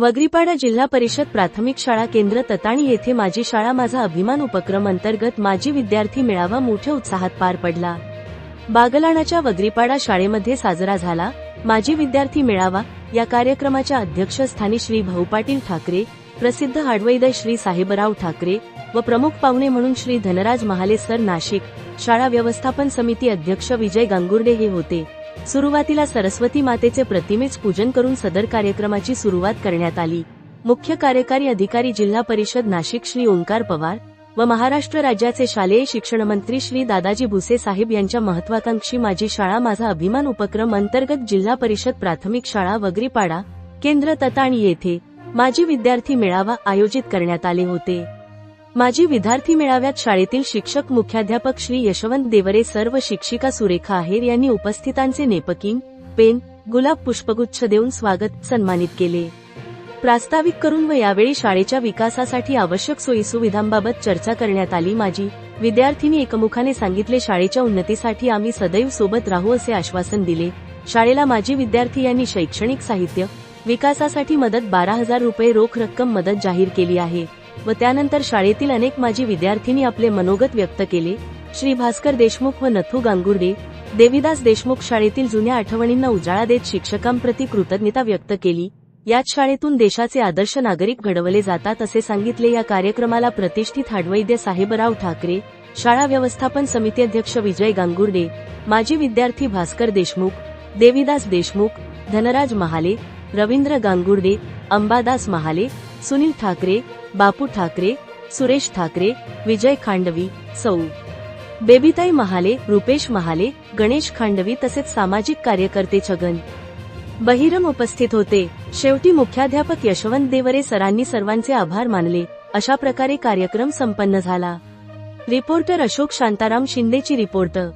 वगरीपाडा जिल्हा परिषद प्राथमिक शाळा केंद्र तताणी येथे माझी शाळा माझा अभिमान उपक्रम अंतर्गत माजी विद्यार्थी मेळावा मोठ्या उत्साहात पार पडला. बागलाणाच्या वगरीपाडा शाळेमध्ये साजरा झाला. माजी विद्यार्थी मेळावा या कार्यक्रमाच्या अध्यक्षस्थानी श्री भाऊ पाटील ठाकरे प्रसिद्ध हाडवैदय श्री साहेबराव ठाकरे व प्रमुख पाहुणे म्हणून श्री धनराज महाले सर नाशिक शाळा व्यवस्थापन समिती अध्यक्ष विजय गांगुर्डे हे होते. सुरुवातीला सरस्वती मातेचे प्रतिमेच पूजन करून सदर कार्यक्रमाची सुरुवात करण्यात आली. मुख्य कार्यकारी अधिकारी जिल्हा परिषद नाशिक श्री ओंकार पवार व महाराष्ट्र राज्याचे शालेय शिक्षण मंत्री श्री दादाजी भुसे साहेब यांच्या महत्वाकांक्षी माझी शाळा माझा अभिमान उपक्रम अंतर्गत जिल्हा परिषद प्राथमिक शाळा वगरीपाडा केंद्र तताणी येथे माजी विद्यार्थी मेळावा आयोजित करण्यात आले होते. माजी विद्यार्थी मेळाव्यात शाळेतील शिक्षक मुख्याध्यापक श्री यशवंत देवरे सर्व शिक्षिका सुरेखा आहेर यांनी उपस्थितांचे नेपकिंग पेन गुलाब पुष्पगुच्छ देऊन स्वागत सन्मानित केले. प्रास्ताविक करून व यावेळी शाळेच्या विकासासाठी आवश्यक सोयीसुविधांबाबत चर्चा करण्यात आली. माझी विद्यार्थिनी एकमुखाने सांगितले शाळेच्या उन्नतीसाठी आम्ही सदैव सोबत राहू असे आश्वासन दिले. शाळेला माजी विद्यार्थी यांनी शैक्षणिक साहित्य विकासासाठी मदत बारा हजार रुपये रोख रक्कम मदत जाहीर केली आहे. व त्यानंतर शाळेतील अनेक माजी विद्यार्थिनी आपले मनोगत व्यक्त केले. श्री भास्कर देशमुख व नथू गांगुर्डे देवीदास देशमुख शाळेतील जुन्या आठवणींना उजाळा देत शिक्षकांप्रती कृतज्ञता व्यक्त केली. याच शाळेतून देशाचे आदर्श नागरिक घडवले जातात असे सांगितले या कार्यक्रमाला प्रतिष्ठित हाडवैद्य साहेबराव ठाकरे शाळा व्यवस्थापन समिती अध्यक्ष विजय गांगुर्डे माजी विद्यार्थी भास्कर देशमुख देवीदास देशमुख धनराज महाले रवींद्र गांगुर्डे अंबादास महाले सुनील ठाकरे बापू ठाकरे सुरेश ठाकरे विजय खांडवी सौ. बेबीताई महाले रुपेश महाले गणेश खांडवी तसेच सामाजिक कार्यकर्ते छगन. बहिरम उपस्थित होते. शेवटी मुख्याध्यापक यशवंत देवरे सरांनी सर्वांचे आभार मानले. अशा प्रकारे कार्यक्रम संपन्न झाला. रिपोर्टर अशोक शांताराम शिंदेची रिपोर्टर